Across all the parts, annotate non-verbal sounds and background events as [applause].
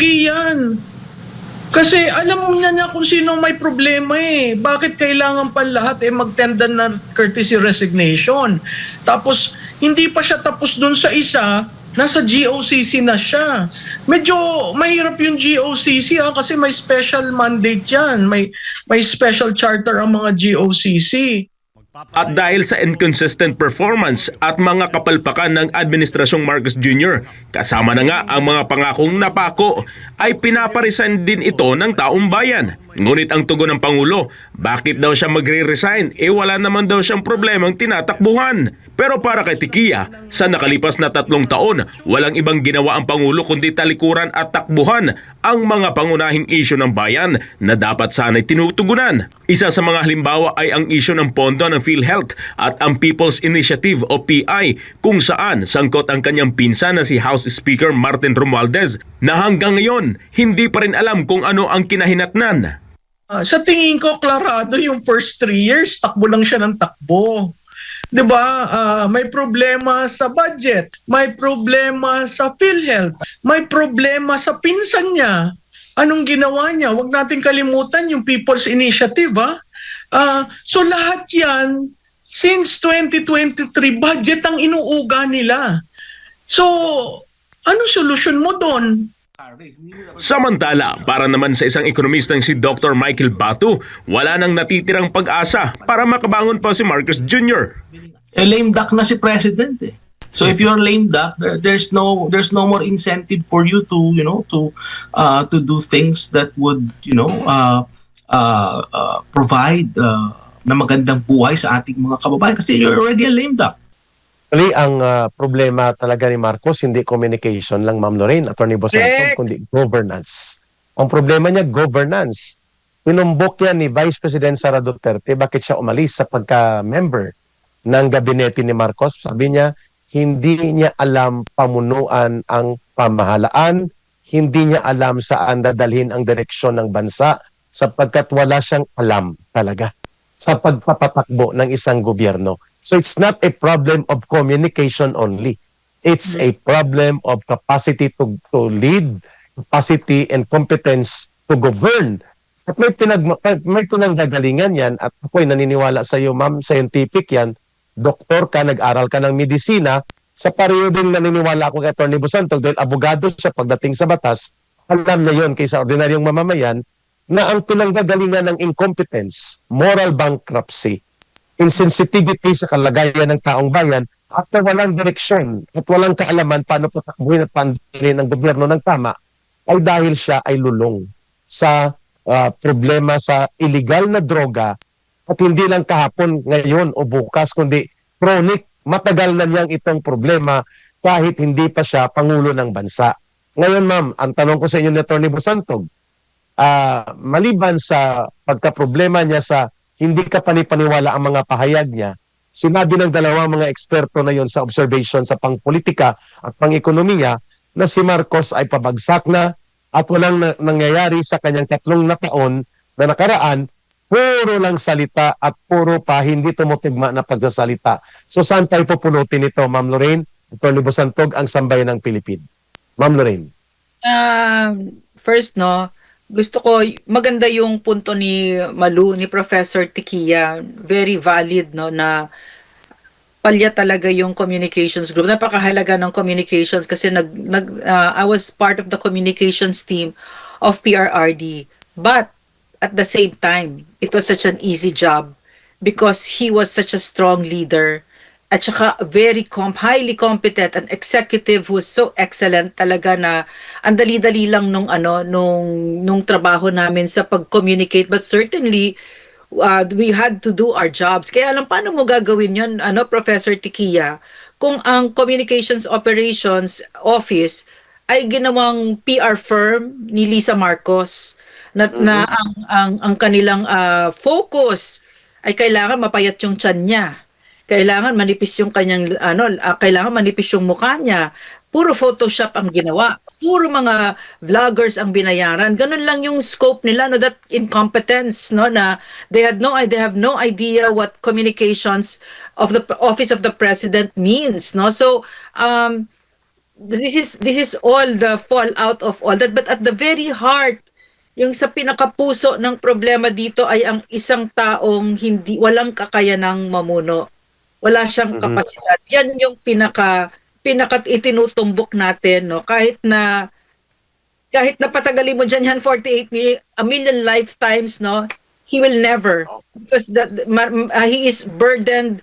Pogi yan. Kasi alam niya niya kung sino may problema eh. Bakit kailangan pa lahat eh magtenda ng courtesy resignation? Tapos hindi pa siya tapos dun sa isa, nasa GOCC na siya. Medyo mahirap yung GOCC ha, kasi may special mandate yan. May, may special charter ang mga GOCC. At dahil sa inconsistent performance at mga kapalpakan ng Administrasyong Marcos Jr., kasama na nga ang mga pangakong napako, ay pinaparisan din ito ng taong bayan. Ngunit ang tugon ng Pangulo, bakit daw siya magre-resign? Eh wala naman daw siyang problemang tinatakbuhan. Pero para kay Tikia, sa nakalipas na tatlong taon, walang ibang ginawa ang Pangulo kundi talikuran at takbuhan ang mga pangunahing isyu ng bayan na dapat sana'y tinutugunan. Isa sa mga halimbawa ay ang isyu ng pondo ng PhilHealth at ang People's Initiative o PI kung saan sangkot ang kanyang pinsan na si House Speaker Martin Romualdez na hanggang ngayon hindi pa rin alam kung ano ang kinahinatnan. Ah, sa tingin ko, klarado yung first three years, takbo lang siya ng takbo. 'Di ba? Ah, may problema sa budget, may problema sa PhilHealth, may problema sa pinsan niya. Anong ginawa niya? Huwag natin kalimutan yung People's Initiative, ha? Ah, so lahat 'yan since 2023 budget ang inuuga nila. So, ano solusyon mo doon? Samantala, para naman sa isang ekonomistang si Dr. Michael Batu, wala nang natitirang pag-asa para makabangon pa si Marcos Jr. eh, lame duck na si president eh. So if you're lame duck, there, there's no there's no more incentive for you to you know to uh, to do things that would you know uh, uh, uh, provide uh, na magandang buhay sa ating mga kababayan kasi you're already a lame duck. Actually, ang ah, problema talaga ni Marcos, hindi communication lang, Ma'am Lorraine, Attorney Bosanto, Correct. kundi governance. Ang problema niya, governance. Pinumbok yan ni Vice President Sara Duterte, bakit siya umalis sa pagka-member ng gabinete ni Marcos? Sabi niya, hindi niya alam pamunuan ang pamahalaan, hindi niya alam saan dadalhin ang direksyon ng bansa sapagkat wala siyang alam talaga sa pagpapatakbo ng isang gobyerno. So it's not a problem of communication only. It's a problem of capacity to, to lead, capacity and competence to govern. At may, pinag, may pinanggagalingan yan at ako'y naniniwala sa iyo, ma'am, scientific yan. Doktor ka, nag-aral ka ng medisina. Sa pareho din naniniwala ako kay Atty. Busantog dahil abogado siya pagdating sa batas. Alam niya yun kaysa ordinaryong mamamayan na ang pinanggagalingan ng incompetence, moral bankruptcy, insensitivity sa kalagayan ng taong bayan at na walang direksyon at walang kaalaman paano patakbuhin at pandalhin ng gobyerno ng tama ay dahil siya ay lulong sa ah, problema sa illegal na droga at hindi lang kahapon, ngayon o bukas, kundi chronic, matagal na niyang itong problema kahit hindi pa siya Pangulo ng Bansa. Ngayon ma'am, ang tanong ko sa inyo ni Atty. Busantog, ah, maliban sa pagka-problema niya sa hindi ka panipaniwala ang mga pahayag niya, sinabi ng dalawang mga eksperto na yon sa observation sa pangpolitika at pangekonomiya na si Marcos ay pabagsak na at walang na- nangyayari sa kanyang tatlong na taon na nakaraan, puro lang salita at puro pa hindi tumutigma na pagsasalita. So saan tayo pupunutin ito, Ma'am Lorraine? Atty. Busantog, ang sambayan ng Pilipin. Ma'am Lorraine. Um, first no, gusto ko maganda yung punto ni Malu ni Professor Tikia, very valid no na palya talaga yung communications group. Napakahalaga ng communications kasi nag, nag uh, I was part of the communications team of PRRD. But at the same time, it was such an easy job because he was such a strong leader at saka very com highly competent and executive who was so excellent talaga na ang dali-dali lang nung ano nung nung trabaho namin sa pag-communicate. But certainly uh, we had to do our jobs. Kaya alam paano mo gagawin yon ano Professor Tikia? Kung ang communications operations office ay ginawang PR firm ni Lisa Marcos na, na ang ang ang kanilang ah, focus ay kailangan mapayat yung tiyan niya kailangan manipis yung kanyang ano ah, kailangan manipis yung mukha niya. Puro photoshop ang ginawa. Puro mga vloggers ang binayaran. Ganun lang yung scope nila no that incompetence no na they had no they have no idea what communications of the office of the president means no? So um this is this is all the fallout of all that. But at the very heart yung sa pinakapuso ng problema dito ay ang isang taong hindi walang kakayanang mamuno. Wala siyang Mhm. kapasidad. Yan yung pinaka pinaka itinutumbok natin no kahit na kahit na patagalin mo dyan yan 48 million, a million lifetimes no he will never because that uh, he is burdened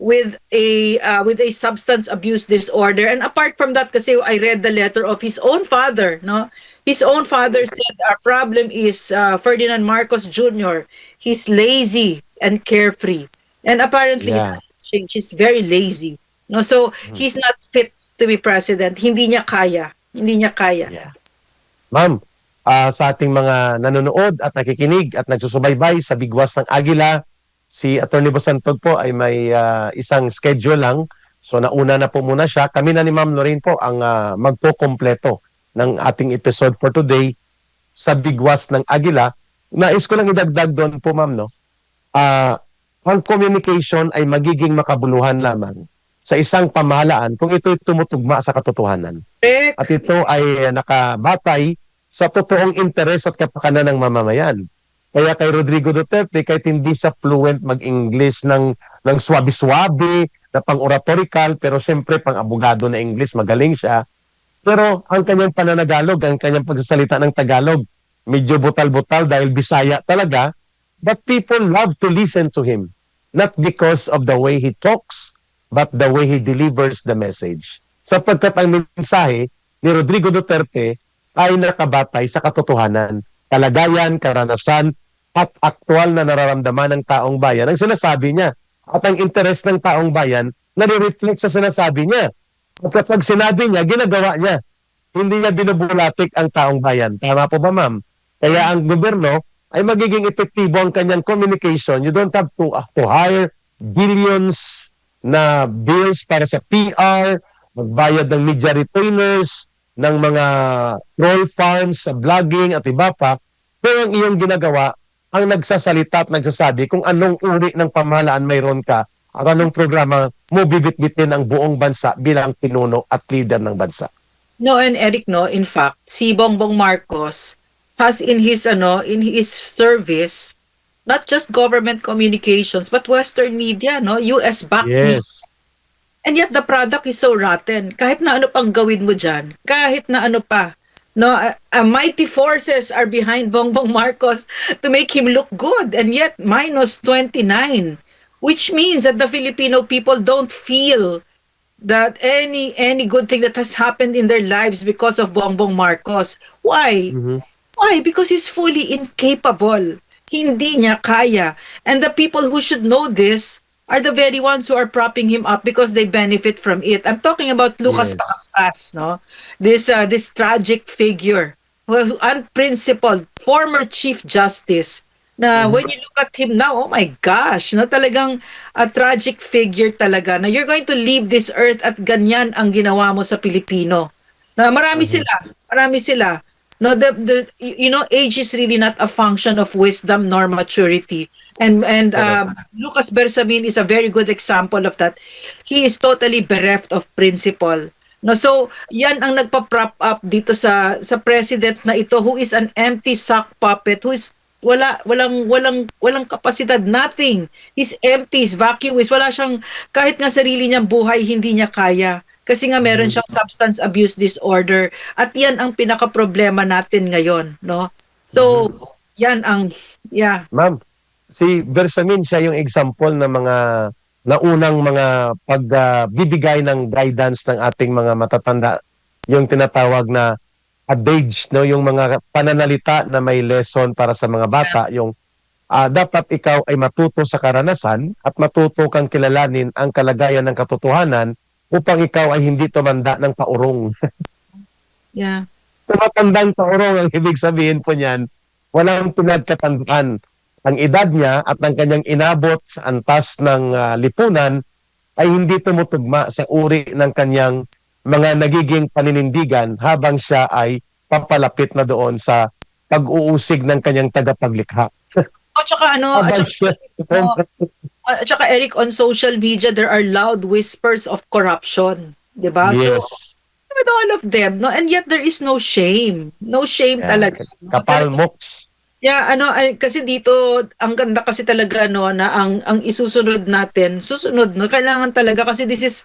with a uh, with a substance abuse disorder and apart from that kasi I read the letter of his own father no his own father said our problem is uh, Ferdinand Marcos Jr. he's lazy and carefree and apparently Yeah. It hasn't changed. he's very lazy no so he's not fit to be president hindi niya kaya hindi niya kaya Yeah. Ma'am, ah, sa ating mga nanonood at nakikinig at nagsusubaybay sa Bigwas ng Agila, si Attorney Bosantog po ay may ah, isang schedule lang. So nauna na po muna siya. Kami na ni Ma'am Lorraine po ang ah, magpo-kompleto ng ating episode for today sa Bigwas ng Agila. Nais ko lang idagdag doon po ma'am no. Ah, ang communication ay magiging makabuluhan lamang sa isang pamahalaan kung ito'y tumutugma sa katotohanan at ito ay nakabatay sa totoong interes at kapakanan ng mamamayan. Kaya kay Rodrigo Duterte, kahit hindi siya fluent mag-English ng, ng swabe-swabe, na pang-oratorical, pero siyempre pang-abogado na English, magaling siya. Pero ang kanyang pananagalog, ang kanyang pagsasalita ng Tagalog, medyo butal-butal dahil Bisaya talaga, but people love to listen to him. Not because of the way he talks, but the way he delivers the message. Sapagkat ang mensahe ni Rodrigo Duterte ay nakabatay sa katotohanan, kalagayan, karanasan, at aktwal na nararamdaman ng taong bayan ang sinasabi niya. At ang interes ng taong bayan nare-reflect sa sinasabi niya. At kapag sinabi niya, ginagawa niya. Hindi niya binubulatik ang taong bayan. Tama po ba, ma'am? Kaya ang gobyerno ay magiging epektibo ang kanyang communication. You don't have to, uh, to hire billions na bills para sa PR, magbayad ng media retainers, ng mga troll farms sa vlogging at iba pa. Pero ang iyong ginagawa, ang nagsasalita at nagsasabi kung anong uri ng pamahalaan mayroon ka at anong programa mo bibitbitin ang buong bansa bilang pinuno at leader ng bansa. No, and Eric, no, in fact, si Bongbong Marcos has in his ano, in his service not just government communications but western media, no, US backed media. Yes. And yet the product is so rotten. Kahit na ano pang gawin mo diyan, kahit na ano pa. No, uh, uh, mighty forces are behind Bongbong Marcos to make him look good and yet minus 29, which means that the Filipino people don't feel that any any good thing that has happened in their lives because of Bongbong Marcos. Why? Mhm. Why? Because he's fully incapable. Hindi niya kaya. And the people who should know this are the very ones who are propping him up because they benefit from it. I'm talking about Lucas Yes. No? This uh, this tragic figure, who unprincipled former chief justice na when you look at him now, oh my gosh, na talagang a tragic figure talaga na you're going to leave this earth at ganyan ang ginawa mo sa Pilipino. Na marami sila, marami sila. No, the, the you know, age is really not a function of wisdom nor maturity. And and uh, Lucas Bersamin is a very good example of that. He is totally bereft of principle. No, so yan ang nagpa-prop up dito sa sa president na ito who is an empty sock puppet who is wala walang walang walang kapasidad nothing he's empty he's vacuous wala siyang kahit nga sarili niyang buhay hindi niya kaya kasi nga meron siyang substance abuse disorder at yan ang pinaka problema natin ngayon no? So yan ang yeah. Ma'am, si Bersamin siya yung example ng mga naunang mga pagbibigay ng guidance ng ating mga matatanda, yung tinatawag na adage, no, yung mga pananalita na may lesson para sa mga bata, yung ah, dapat ikaw ay matuto sa karanasan at matuto kang kilalanin ang kalagayan ng katotohanan upang ikaw ay hindi tumanda ng paurong. [laughs] yeah tumatandang taurong ang ibig sabihin po niyan, walang pinagkatandaan. Ang edad niya at ang kanyang inabot sa antas ng ah, lipunan ay hindi tumutugma sa uri ng kanyang mga nagiging paninindigan habang siya ay papalapit na doon sa pag-uusig ng kanyang tagapaglikha. O tsaka ano at Habang tsaka, siya, [laughs] at tsaka Eric on social media there are loud whispers of corruption 'di ba so yes. with all of them, no? And yet there is no shame. No shame Yeah. talaga. no? Kapal mooks. Yeah, ano ay, kasi dito ang ganda kasi talaga no na ang ang isusunod natin, susunod no, kailangan talaga kasi this is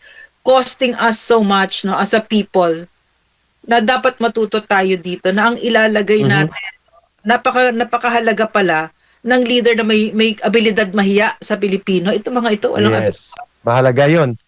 costing us so much no as a people na dapat matuto tayo dito na ang ilalagay Mhm. natin napaka napakahalaga pala ng leader na may may abilidad mahiya sa Pilipino. Ito mga ito walang Yes. Mahalaga 'yon.